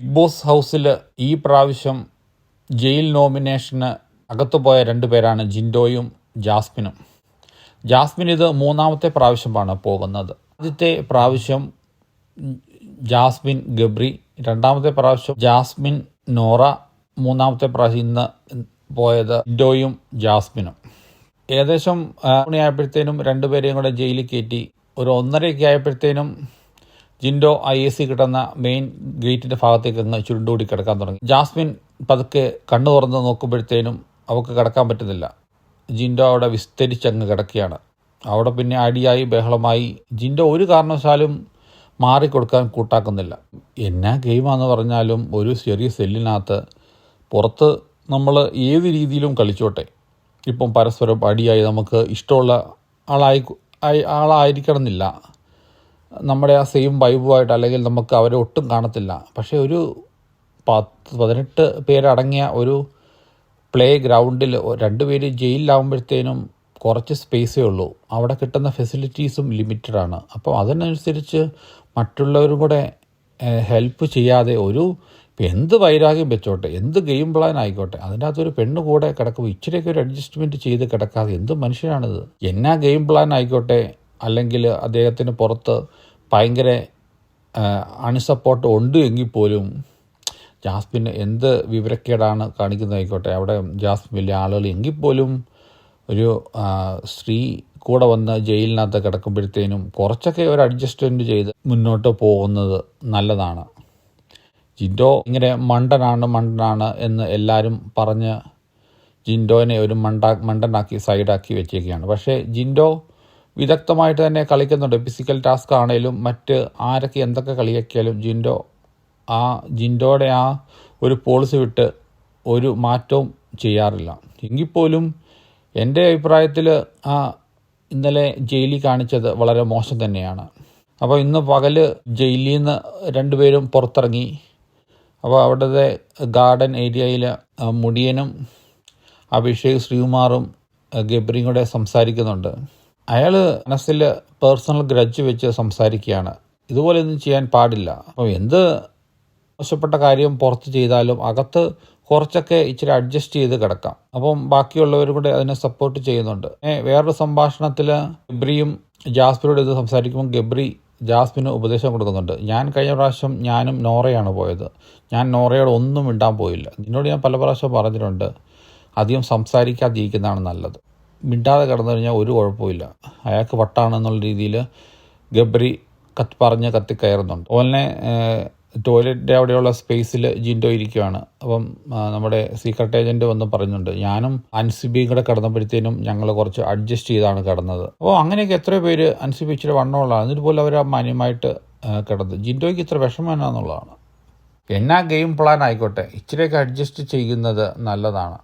Big boss ഹൗസിൽ ഈ പ്രാവശ്യം ജയിൽ നോമിനേഷന് അകത്തുപോയ രണ്ട് പേരാണ് ജിൻഡോയും ജാസ്മിനും. ജാസ്മിൻ ഇത് മൂന്നാമത്തെ പ്രാവശ്യമാണ് പോകുന്നത്. ആദ്യത്തെ പ്രാവശ്യം ജാസ്മിൻ ഗബ്രി രണ്ടാമത്തെ പ്രാവശ്യം ജാസ്മിൻ നോറ മൂന്നാമത്തെ പ്രാവശ്യം ഇന്ന് പോയത് ജിൻഡോയും ജാസ്മിനും. ഏകദേശം മണിയായപ്പോഴത്തേനും രണ്ടുപേരെയും കൂടെ ജയിലിൽ കയറ്റി. ഒരു ഒന്നരയൊക്കെ ആയപ്പോഴത്തേനും ജിൻഡോ ഐ എ സി കിട്ടുന്ന മെയിൻ ഗേറ്റിന്റെ ഭാഗത്തേക്ക് അങ്ങ് ചുരുണ്ടോടി കിടക്കാൻ തുടങ്ങി. ജാസ്മിൻ പതുക്കെ കണ്ണു തുറന്ന് നോക്കുമ്പോഴത്തേനും അവൾക്ക് കിടക്കാൻ പറ്റുന്നില്ല. ജിൻഡോ അവിടെ വിസ്തരിച്ചങ്ങ് കിടക്കുകയാണ്. അവിടെ പിന്നെ അടിയായി ബഹളമായി ജിൻഡോ ഒരു കാരണവശാലും മാറിക്കൊടുക്കാൻ കൂട്ടാക്കുന്നില്ല. എന്നാ ഗെയിമാണെന്ന് പറഞ്ഞാലും ഒരു ചെറിയ സെല്ലിനകത്ത് പുറത്ത് നമ്മൾ ഏത് രീതിയിലും കളിച്ചോട്ടെ. ഇപ്പം പരസ്പരം അടിയായി നമുക്ക് ഇഷ്ടമുള്ള ആളായി ആളായിരിക്കണം എന്നില്ല നമ്മുടെ ആ സെയിം വൈബുമായിട്ട് അല്ലെങ്കിൽ നമുക്ക് അവരെ ഒട്ടും കാണത്തില്ല. പക്ഷേ ഒരു പത്ത് പതിനെട്ട് പേരടങ്ങിയ ഒരു പ്ലേ ഗ്രൗണ്ടിൽ രണ്ട് രണ്ടുപേര് ജയിലിലാവുമ്പോഴത്തേനും കുറച്ച് സ്പേസേ ഉള്ളൂ. അവിടെ കിട്ടുന്ന ഫെസിലിറ്റീസും ലിമിറ്റഡാണ് അപ്പോൾ അതിനനുസരിച്ച് മറ്റുള്ളവരും കൂടെ ഹെൽപ്പ് ചെയ്യാതെ ഒരു എന്ത് വൈരാഗ്യം വെച്ചോട്ടെ എന്ത് ഗെയിം പ്ലാൻ ആയിക്കോട്ടെ അതിന്റെ അകത്തൊരു പെണ്ണ് കൂടെ കിടക്കുമ്പോൾ ഇച്ചിരിയൊക്കെ ഒരു അഡ്ജസ്റ്റ്മെന്റ് ചെയ്ത് കിടക്കാതെ എന്ത് മനുഷ്യനാണിത്? എന്നാ ഗെയിം പ്ലാൻ ആയിക്കോട്ടെ അല്ലെങ്കിൽ അദ്ദേഹത്തിന് പുറത്ത് ഭയങ്കര അൺസപ്പോർട്ട് ഉണ്ട് എങ്കിൽ പോലും ജാസ്മിന് എന്ത് വിവരക്കേടാണ് കാണിക്കുന്നതായിക്കോട്ടെ അവിടെ ജാസ്മിൻ വലിയ ആളുകൾ എങ്കിൽ പോലും ഒരു സ്ത്രീ കൂടെ വന്ന് ജയിലിനകത്ത് കിടക്കുമ്പോഴത്തേനും കുറച്ചൊക്കെ ഒരു അഡ്ജസ്റ്റ്മെന്റ് ചെയ്ത് മുന്നോട്ട് പോകുന്നത് നല്ലതാണ്. ജിൻഡോ ഇങ്ങനെ മണ്ടനാണ് മണ്ടനാണ് എന്ന് എല്ലാവരും പറഞ്ഞ് ജിൻഡോനെ ഒരു മണ്ട മണ്ടനാക്കി സൈഡാക്കി വെച്ചേക്കുകയാണ്. പക്ഷേ ജിൻഡോ വിദഗ്ധമായിട്ട് തന്നെ കളിക്കുന്നുണ്ട്. ഫിസിക്കൽ ടാസ്ക് ആണേലും മറ്റ് ആരൊക്കെ എന്തൊക്കെ കളിയാക്കിയാലും ജിൻഡോ ആ ജിൻഡോയുടെ ആ ഒരു പോളിസി വിട്ട് ഒരു മാറ്റവും ചെയ്യാറില്ല. എങ്കിൽ പോലും എന്റെ അഭിപ്രായത്തിൽ ആ ഇന്നലെ ജയിലിൽ കാണിച്ചത് വളരെ മോശം തന്നെയാണ്. അപ്പോൾ ഇന്ന് പകൽ ജയിലിൽ നിന്ന് രണ്ടുപേരും പുറത്തിറങ്ങി. അപ്പോൾ അവിടുത്തെ ഗാർഡൻ ഏരിയയിൽ മുടിയനും അഭിഷേക് ശ്രീകുമാറും ഗബ്രിയും കൂടെ സംസാരിക്കുന്നുണ്ട്. അയാൾ മനസ്സിൽ പേഴ്സണൽ ഗ്രഡ്ജ് വെച്ച് സംസാരിക്കുകയാണ്. ഇതുപോലെ ഒന്നും ചെയ്യാൻ പാടില്ല. അപ്പോൾ എന്ത് മോശപ്പെട്ട കാര്യം പുറത്ത് ചെയ്താലും അകത്ത് കുറച്ചൊക്കെ ഇച്ചിരി അഡ്ജസ്റ്റ് ചെയ്ത് കിടക്കാം. അപ്പം ബാക്കിയുള്ളവരും കൂടെ അതിനെ സപ്പോർട്ട് ചെയ്യുന്നുണ്ട്. വേറൊരു സംഭാഷണത്തിൽ ഗബ്രിയും ജാസ്മിനോട് ഇത് സംസാരിക്കുമ്പോൾ ഗബ്രി ജാസ്മിന് ഉപദേശം കൊടുക്കുന്നുണ്ട്. ഞാൻ കഴിഞ്ഞ പ്രാവശ്യം ഞാനും നോറയാണ് പോയത്. ഞാൻ നോറയോട് ഒന്നും മിണ്ടാൻ പോയില്ല. നിന്നോട് ഞാൻ പല പ്രാവശ്യം പറഞ്ഞിട്ടുണ്ട്. അധികം സംസാരിക്കാതിരിക്കുന്നതാണ് നല്ലത്. മിണ്ടാതെ കടന്നു കഴിഞ്ഞാൽ ഒരു കുഴപ്പമില്ല അയാൾക്ക് വട്ടാണെന്നുള്ള രീതിയിൽ ഗബ്രി കത്ത് പറഞ്ഞ് കത്തിക്കയറുന്നുണ്ട് ഓനെ ടോയ്ലറ്റിന്റെ അവിടെയുള്ള സ്പേസിൽ ജിൻഡോ ഇരിക്കുകയാണ്. അപ്പം നമ്മുടെ സീക്രട്ട് ഏജന്റ് വന്ന് പറഞ്ഞുണ്ട് ഞാനും അൻസിബിയും കൂടെ കിടന്നപ്പോഴത്തേനും ഞങ്ങൾ കുറച്ച് അഡ്ജസ്റ്റ് ചെയ്താണ് കടന്നത്. അപ്പോൾ അങ്ങനെയൊക്കെ എത്രയോ പേര് അൻസിബി ഇച്ചിരി വണ്ണമുള്ളതാണ്. എന്നിട്ട് പോലും അവർ ആ മാന്യമായിട്ട് കിടന്നത് ജിൻഡോയ്ക്ക് ഇത്ര വിഷമം എന്നാ ഗെയിം പ്ലാൻ ആയിക്കോട്ടെ. ഇച്ചിരിയൊക്കെ അഡ്ജസ്റ്റ് ചെയ്യുന്നത് നല്ലതാണ്.